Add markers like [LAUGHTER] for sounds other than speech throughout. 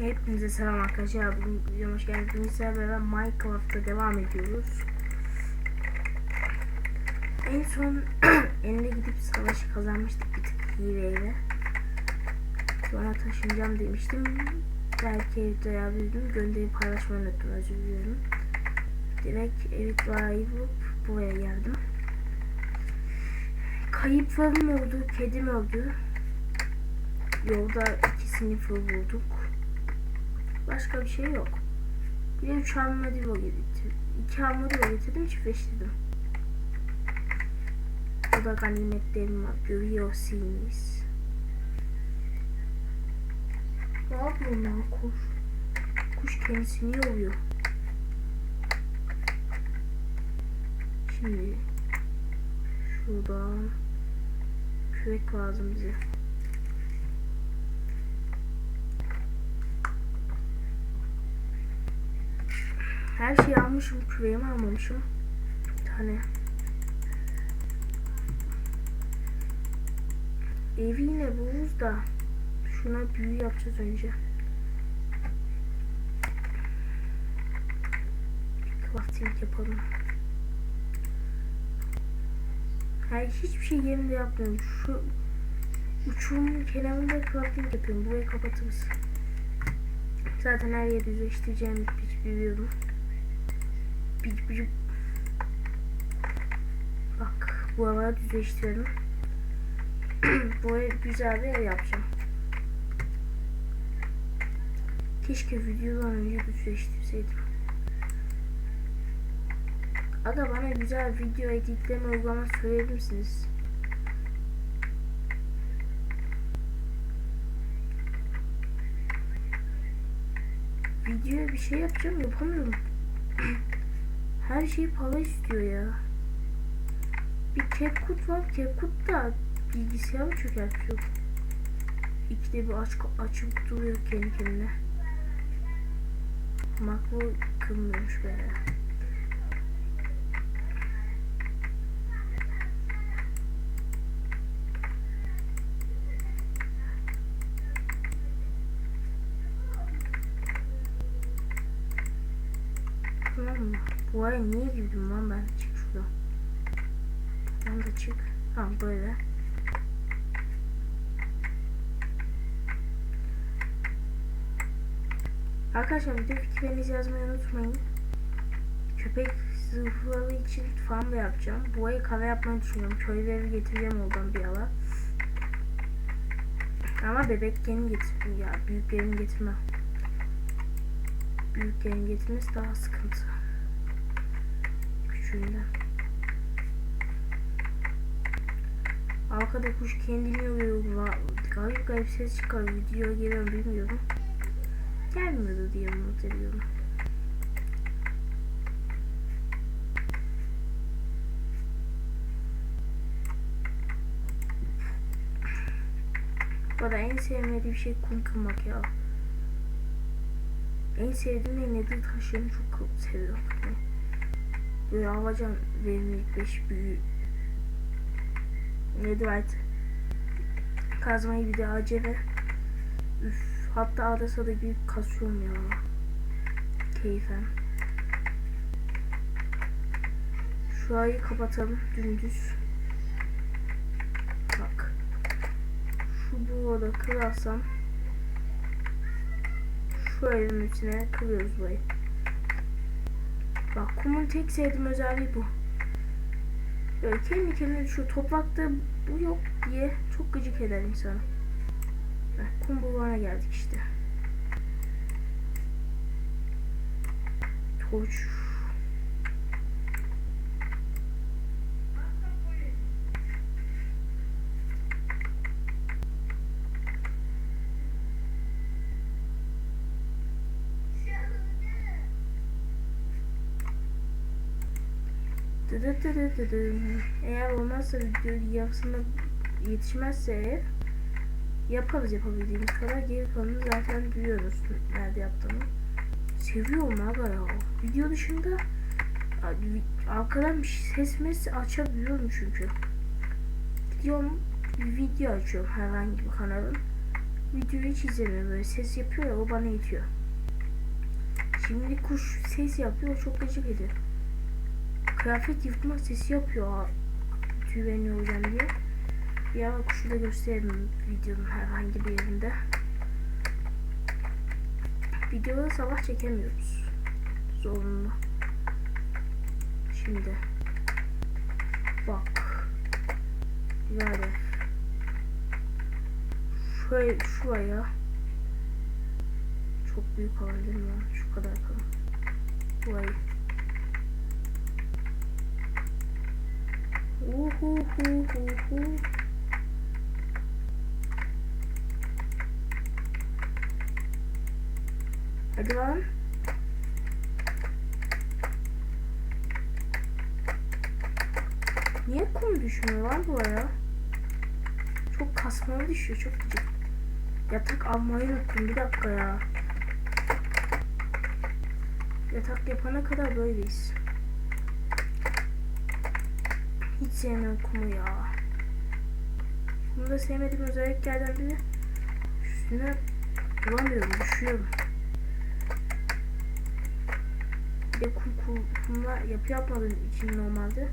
Hepinize selam arkadaşlar. Bugün videoma hoş geldiniz. Sizlerle beraber Minecraft'ta devam ediyoruz. En son [CLEARS THROAT] Ende gidip savaşı kazanmıştık bir tık hileyle. Sonra taşınacağım demiştim. Belki evde yapabildim. Gönderip paylaşmayı unuttum. Özür diliyorum. Direkt evi bulup buraya geldim. Kayıplarım oldu. Kedim öldü. Yolda ikisini full bulduk. Başka bir şey yok. Bir de üç armadillo getirdim. İki armadillo getirdim çiftleştirdim. O da ganimetlerim var. Görüyorsunuz. Ne yapıyor lan kuş? Kuş kendisini yoruyor. Şimdi şuradan kürek lazım bize. Her şeyi almışım, küreğimi almamışım. Bir tane. Evi yine buluruz da şuna büyü yapacağız önce. Crafting yapalım. Her hiçbir şey yerinde yapmıyorum. Şu uçurumun kenarında crafting yapıyorum. Burayı kapatırız. Zaten her yeri düzleştireceğimi hiç biliyordum. Bir, bir, bak bu arada düzleştiriyorum. [CLEARS THROAT] Buraya güzel bir ev yapacağım. Keşke videodan önce düzleştirseydim. Aga bana güzel video editleme uygulaması söyleyebilir misiniz? Videoya bir şey yapacağım yapamıyorum. Her şey para istiyor ya. Bir CapCut var. CapCut da bilgisayarı çökertiyor. İkide bir aç, açıp duruyor kendi kendine. Makro kırmıyormuş böyle. Tamam mı? Bu niye girdim lan ben? Çık şuradan. Buradan da çık. Tamam böyle. Arkadaşlar video fikirlerinizi yazmayı unutmayın. Köpek zırhları için farm da yapacağım. Bu ayı kare yapmayı düşünüyorum. Köyleri getireceğim oradan bir ara. Ama bebeklerini getirdim ya. Büyüklerini getirmem. Büyüklerini getirmesi daha sıkıntı. Küçüğünden. Arkada kuş kendini yoruyor. Garip garip ses çıkarıyor. Video geliyor bilmiyorum. Gelmiyordu diye ediyorum. Bana en sevmediğim şey kum kırmak ya. En sevdiğim de nedir taşlarını çok seviyorum. Böyle havacan verimlilik 5 büyü. Artık? Kazmayı bir de acele. Üf. Hatta arada sırada bir kasıyorum ya. Keyfen. Şurayı kapatalım dümdüz. Bak. Şu burada kırarsam şu evin içine kırıyoruz burayı. Bak kumun tek sevdiğim özelliği bu. Böyle kendi kendine şu toprakta bu yok diye çok gıcık eder insanı. Kum bulvarına geldik işte. Torç. Eğer olmazsa video yarısında yetişmezse eğer yaparız yapabildiğimiz kadar geri kalanını zaten biliyoruz nerede yaptığımı. Seviyorum aga ya. Video dışında arkadan bir ses mes açabiliyorum çünkü. Gidiyorum bir video açıyorum herhangi bir kanalın. videoyu hiç izlemiyorum. Böyle ses yapıyor ya o bana itiyor. Şimdi kuş ses yapıyor çok gıcık ediyor. Kıyafet yırtma sesi yapıyor. ha, Tüyleniyor hocam diye. Ya kuşu da gösterelim videonun herhangi bir yerinde. Videoda sabah çekemiyoruz. Zorunlu. Şimdi. Bak. Yani. Şuraya, şuraya. Çok büyük mi? ya? Şu kadar kalın. Burayı. Uhu hu hu hu. Hadi lan. Niye kum düşmüyor lan buraya? Çok kasmalı düşüyor çok gıcık. Yatak almayı unuttum bir dakika ya. Yatak yapana kadar böyleyiz. Hiç sevmiyorum kumu ya. Kumu da sevmediğim özelliklerden biri üstüne duramıyorum, düşüyorum. Bir de kum, kum, kumla yapı yapmadığım için normalde.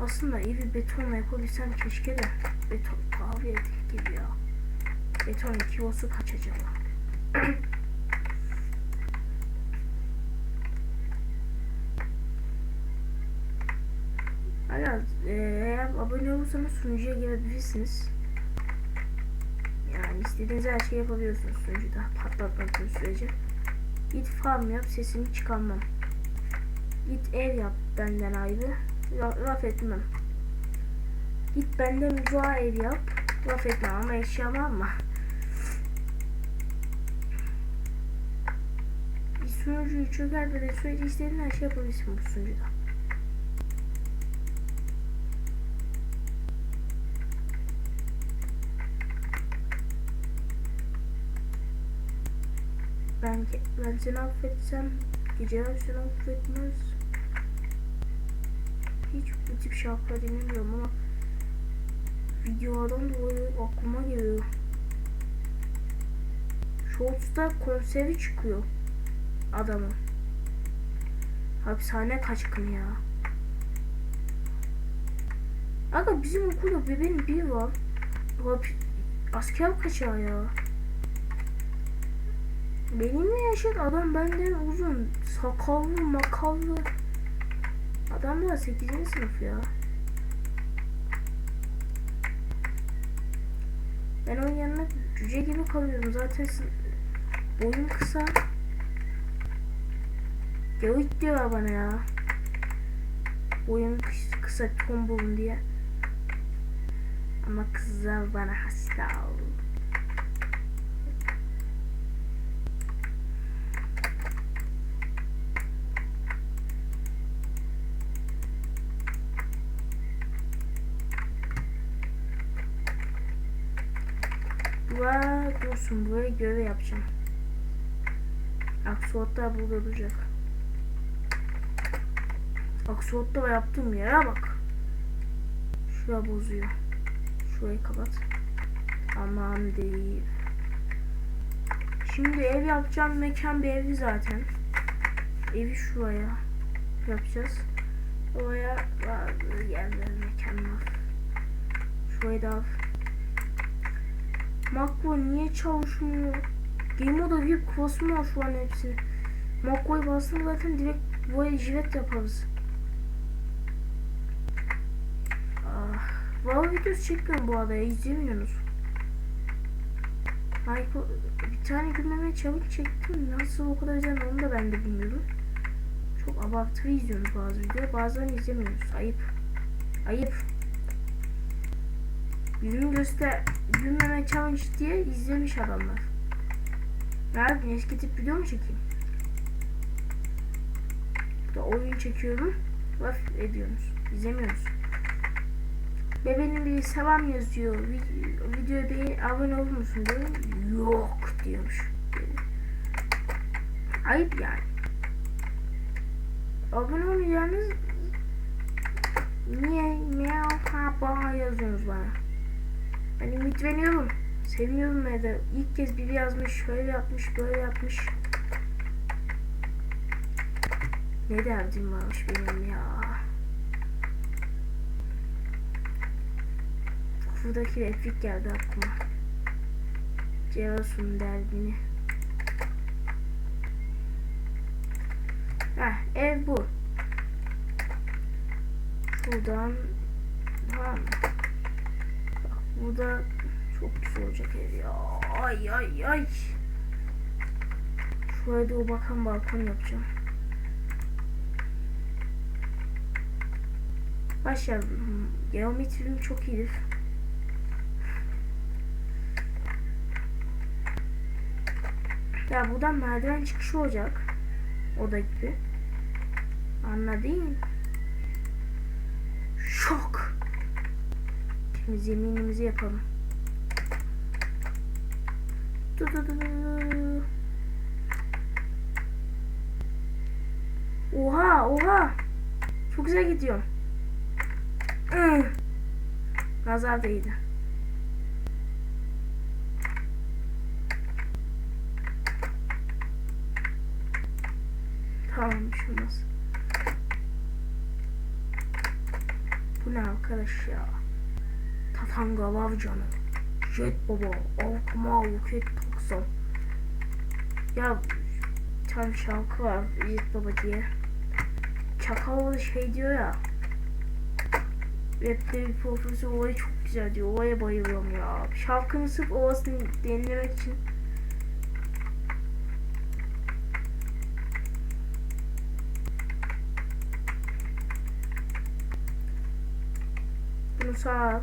Aslında evi betonla yapabilsem keşke de beton yedik gibi ya. Beton kilosu kaç acaba? [CLEARS THROAT] abone olursanız sunucuya girebilirsiniz. Yani istediğiniz her şeyi yapabiliyorsunuz sunucuda patlatmadığınız sürece. Git farm yap sesini çıkarmam. Git ev yap benden ayrı. La- laf etmem. Git benden uzağa ev yap. Laf etmem ama eşya var mı? Bir sunucuyu çökertmeden sürece istediğin her şey yapabilirsin bu sunucuda. Ben, ben seni affetsem geceler seni affetmez. Hiç bu tip şarkılar dinlemiyorum ama videolardan dolayı aklıma geliyor. Shorts'ta konseri çıkıyor adamın. Hapishane kaçkını ya. Aga bizim okulda bebeğin bir var. Hap- asker kaçağı ya. Benimle yaşayan adam benden uzun. Sakallı makallı. Adam da 8. sınıf ya. Ben onun yanına cüce gibi kalıyorum. Zaten boyum kısa. Gavit diyorlar bana ya. Boyum kıs- kısa tombulum diye. Ama kızlar bana hasta. Dua dursun buraya göre yapacağım. Aksuatlar burada duracak. Aksuatla yaptığım yere bak. Şura bozuyor. Şurayı kapat. Aman değil. Şimdi ev yapacağım mekan bir evi zaten. Evi şuraya yapacağız. Oraya bazı yerler mekan var. Şurayı da. Makro niye çalışmıyor? Game moda bir basmıyor şu an hepsi. Makro'yu bastım zaten direkt böyle jilet yaparız. Ah, Valla videosu çekmiyorum bu arada izlemiyorsunuz. Michael, bir tane gülmeme çabuk çektim. Nasıl o kadar izlenme onu da ben de bilmiyorum. Çok abartılı izliyoruz bazı videoları. Bazılarını izlemiyoruz. Ayıp. Ayıp. Yüzünü göster gülmeme challenge diye izlemiş adamlar. Nerede eski tip video mu çekeyim? Burada oyun çekiyorum. Laf ediyorsunuz. İzlemiyoruz. Bebeğin biri selam yazıyor. Vi- Videoya bir abone olur musun diyor. Yok diyormuş. Ayıp yani. Abone olmayacağınız niye ha bana yazıyorsunuz bana. Hani ümitleniyorum. Sevmiyorum evde. İlk kez biri yazmış, şöyle yapmış, böyle yapmış. Ne derdim varmış benim ya. Buradaki replik geldi aklıma. Cevasun derdini. Heh, ev bu. Şuradan tamam mı? Bak burada çok güzel olacak ev ya. Ay ay ay. Şuraya da o bakan balkon yapacağım. Başlayalım. Geometrim çok iyidir. Ya buradan merdiven çıkışı olacak. Oda gibi. Anladın? Şok. Şimdi zeminimizi yapalım. Du du du du. Oha oha. Çok güzel gidiyorum. Ih. Nazar değdi. Tamam bir şey. Bu ne arkadaş ya? Tatanga Lavcanı. Jet baba. Avkuma avuket toksan. Ya bir şarkı var Jet baba diye. Çakal şey diyor ya. Rapte bir profesör olayı çok güzel diyor. Olaya bayılıyorum ya. Şarkının sırf ovasını dinlemek için Bunu sağa,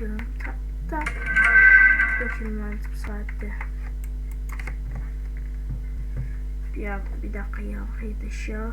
dum ta ta. Bakayım ben bu saatte. Bir, bir dakika ya arkadaş ya.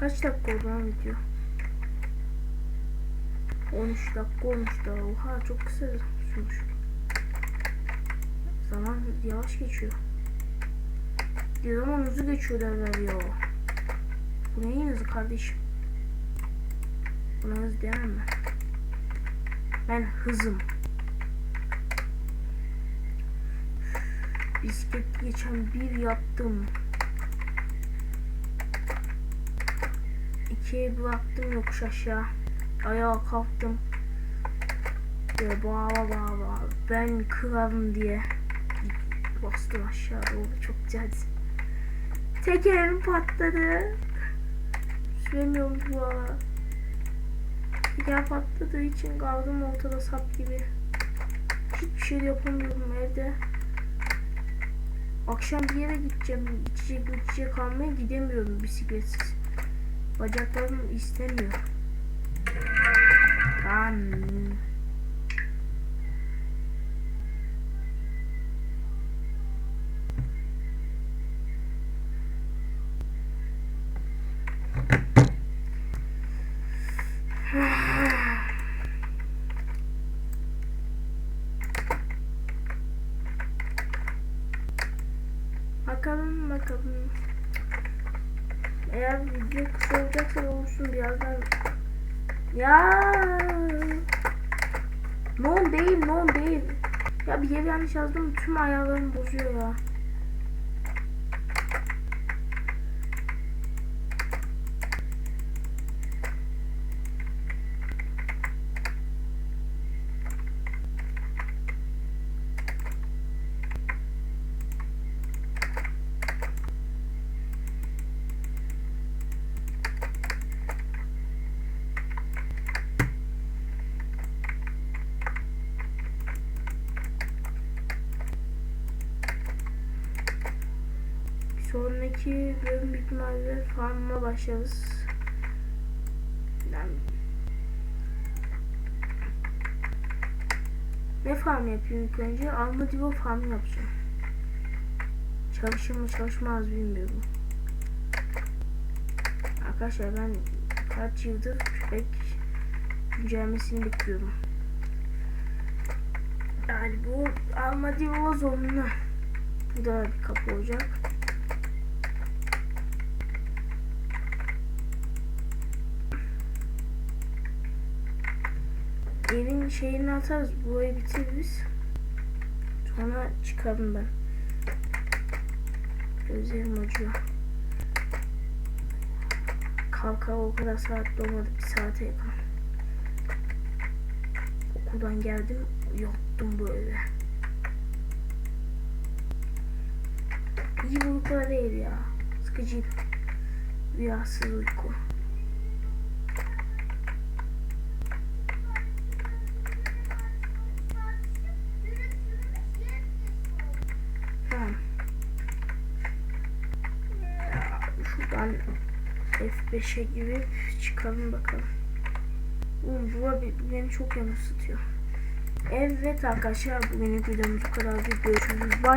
Kaç dakika oldu lan video? 13 dakika olmuş da. Oha çok kısa sürmüş. Zaman yavaş geçiyor. Zaman hızlı geçiyor derler ya. Bu neyin hızı kardeşim? Buna hız diyemem ben. Ben hızım. Bisiklet geçen bir yaptım. İkiye bıraktım yokuş aşağı. Ayağa kalktım. Ve bağla bağla ben kralım diye bastım aşağı doğru çok güzeldi. Tekerim patladı. Süremiyorum bu ara. Teker patladığı için kaldım ortada sap gibi. Hiçbir şey yapamıyorum evde. Akşam bir yere gideceğim. İçecek içecek almaya gidemiyorum bisikletsiz. Bacaklarım istemiyor. Lan. Eğer video kısa olacaksa olsun birazdan. Ya. Non değil, non değil. Ya bir yeri yanlış yazdım. Tüm ayarlarımı bozuyor ya. Bir sonraki bölüm ihtimalle farm'a başlarız. Yani ne farm yapayım ilk önce? Almadivo farm yapacağım. Çalışır mı çalışmaz bilmiyorum. Arkadaşlar ben kaç yıldır köpek güncellemesini bekliyorum. Yani bu Almadivo zorunlu. Bu da bir kapı olacak. Evin şeyini atarız. Burayı bitiririz. Sonra çıkarım ben. Gözlerim acıyor. Kalka o kadar saat dolmadı. Bir saate yakın. Okuldan geldim. Yottum böyle. İyi bir uyku da değil ya. Sıkıcı. Rüyasız uyku. Tamam. Ya, Şuradan F5'e girip çıkalım bakalım. Bu, beni çok yanılsatıyor. Evet arkadaşlar bugünlük videomuz bu kadar. Görüşürüz. Bye.